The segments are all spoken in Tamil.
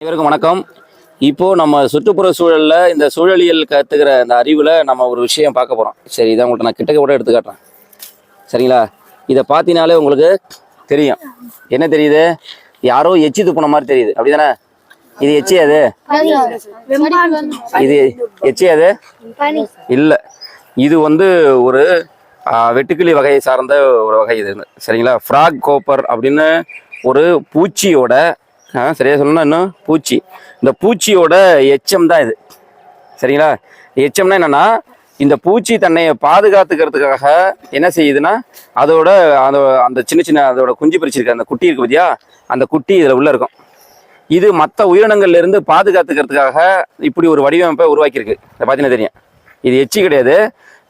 அனைவருக்கும் வணக்கம். இப்போ நம்ம சுற்றுப்புற சூழல்ல இந்த சூழலியல் கத்துக்கிற இந்த அறிவுல நம்ம ஒரு விஷயம் பார்க்க போறோம். சரி இதை உங்கள்கிட்ட நான் கிட்டக்க கூட எடுத்து காட்டுறேன். சரிங்களா? இதை பார்த்தீங்கனாலே உங்களுக்கு தெரியும். என்ன தெரியுது? யாரோ எச்சி துப்புன மாதிரி தெரியுது. அப்படிதானே? இது எச்சியாது அது? இது எச்சியாது அது? இல்ல. இது வந்து ஒரு வெட்டுக்கிளி வகையை சார்ந்த ஒரு வகை இது. சரிங்களா? ஃப்ராக் கோப்பர் அப்படின்னு ஒரு பூச்சியோட ஆ, சரியாக சொல்லணும்னா இன்னும் பூச்சி. இந்த பூச்சியோட எச்சம் தான் இது. சரிங்களா? எச்சம்னா என்னென்னா இந்த பூச்சி தன்னை பாதுகாத்துக்கிறதுக்காக என்ன செய்யுதுன்னா அதோட அந்த அந்த சின்ன சின்ன அதோட குஞ்சு பிரிச்சிருக்க. அந்த குட்டி இருக்கு பார்த்தியா அந்த குட்டி இதில் உள்ளே இருக்கும். இது மற்ற உயிரினங்கள்லேருந்து பாதுகாத்துக்கிறதுக்காக இப்படி ஒரு வடிவமைப்பை உருவாக்கியிருக்கு. இதை பார்த்தீங்கன்னா தெரியும். இது எச்சி கிடையாது.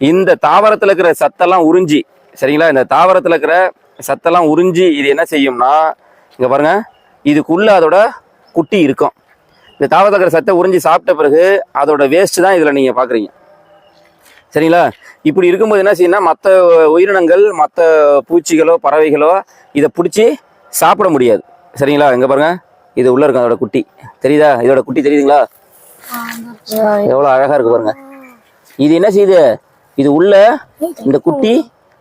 இந்த தாவரத்தில் இருக்கிற சத்தெல்லாம் உறிஞ்சி சரிங்களா? இந்த தாவரத்தில் இருக்கிற சத்தெல்லாம் உறிஞ்சி இது என்ன செய்யும்னா இங்கே பாருங்கள் இதுக்குள்ள அதோட குட்டி இருக்கும். இந்த தாவரத்தில் இருக்கிற சத்தை உறிஞ்சி சாப்பிட்ட பிறகு அதோட வேஸ்ட் தான் இதில் நீங்கள் பார்க்குறீங்க சரிங்களா? இப்படி இருக்கும்போது என்ன செய்யணும்னா மற்ற உயிரினங்கள் மற்ற பூச்சிகளோ பறவைகளோ இதை பிடிச்சி சாப்பிட முடியாது. சரிங்களா? இங்கே பாருங்க. இது உள்ள இருக்கும் அதோட குட்டி. தெரியுதா? இதோட குட்டி தெரியுதுங்களா? எவ்வளோ அழகா இருக்கு பாருங்க. இது என்ன செய்யுது? இது உள்ள இந்த குட்டி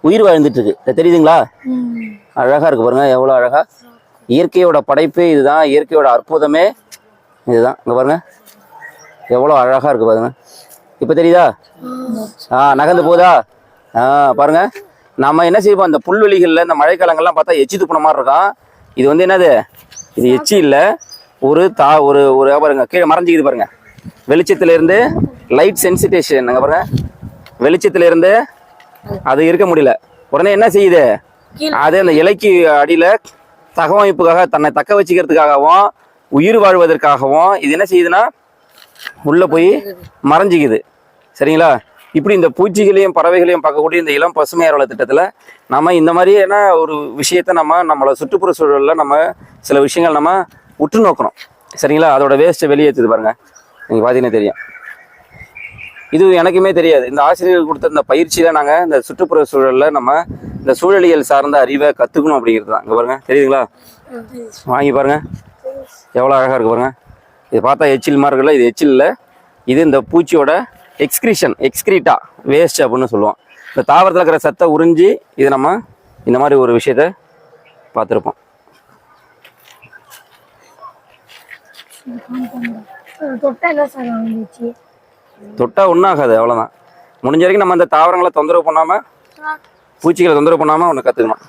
உயிர் வாழ்ந்துட்டு இருக்கு. இது தெரியுதுங்களா? அழகா இருக்கு பாருங்க. எவ்வளோ அழகா. இயற்கையோட படைப்பே இதுதான் இயற்கையோட அற்புதமே இதுதான். இங்க பாருங்க. எவ்வளோ அழகா இருக்கு பாருங்க. இப்போ தெரியுதா? ஆ நகர்ந்து போதா ஆ பாருங்க. நம்ம என்ன செய்வோம்? இந்த புல்வெளிகளில் இந்த மழைக்காலங்கள்லாம் பார்த்தா எச்சி துப்புன மாதிரி இருக்கும். இது வந்து என்னது? இது எச்சி இல்லை. ஒரு தா ஒரு ஒரு பாருங்க கீழே மறைஞ்சிக்குது பாருங்க. வெளிச்சத்துல இருந்து லைட் சென்சிட்டேஷன் அங்க பாருங்க. வெளிச்சத்துல இருந்து அது இருக்க முடியல. உடனே என்ன செய்யுது? அது அந்த இலைக்கு அடியில தகவமைப்புக்காக தன்னை தக்க வச்சுக்கிறதுக்காகவும் உயிர் வாழ்வதற்காகவும் இது என்ன செய்யுதுன்னா உள்ளே போய் மறைஞ்சிக்குது. சரிங்களா? இப்படி இந்த பூச்சிகளையும் பறவைகளையும் பார்க்கக்கூடிய இந்த இளம் பசுமை வள திட்டத்தில் நம்ம இந்த மாதிரியான ஒரு விஷயத்த நம்ம நம்மளோட சுற்றுப்புற சூழலில் நம்ம சில விஷயங்கள் நம்ம உற்று நோக்கணும். சரிங்களா? அதோட வேஸ்ட்டை வெளியேற்றுது பாருங்கள் நீங்கள் பார்த்தீங்கன்னா தெரியும். இது எனக்குமே தெரியாது. இந்த ஆசிரியர்கள் கொடுத்த இந்த பயிற்சியில் நாங்கள் இந்த சுற்றுப்புற சூழலில் நம்ம இந்த சூழலியல் சார்ந்த அறிவை கற்றுக்கணும் அப்படிங்கிறது தான். இங்கே பாருங்கள் தெரியுதுங்களா? வாங்கி பாருங்கள் எவ்வளோ அழகாக இருக்கு பாருங்கள் இது பார்த்தா எச்சில் மாதிரி இருக்குல்ல? இது எச்சில் இல்லை இது இந்த பூச்சியோட எக்ஸ்கிரிஷன் எக்ஸ்கிரீட்டா வேஸ்ட் அப்படின்னு சொல்லுவோம். இந்த தாவரத்தில் இருக்கிற சத்தை உறிஞ்சி இது நம்ம இந்த மாதிரி ஒரு விஷயத்த பார்த்துருப்போம். தொட்டா என்ன சார் வந்துச்சு தொட்டா ஒன்றும் ஆகாது அவ்வளோதான் முடிஞ்ச வரைக்கும் நம்ம அந்த தாவரங்களை தொந்தரவு பண்ணாமல் பூச்சிகளை தொந்தரவு பண்ணாமல் ஒன்று கற்றுக்கணும்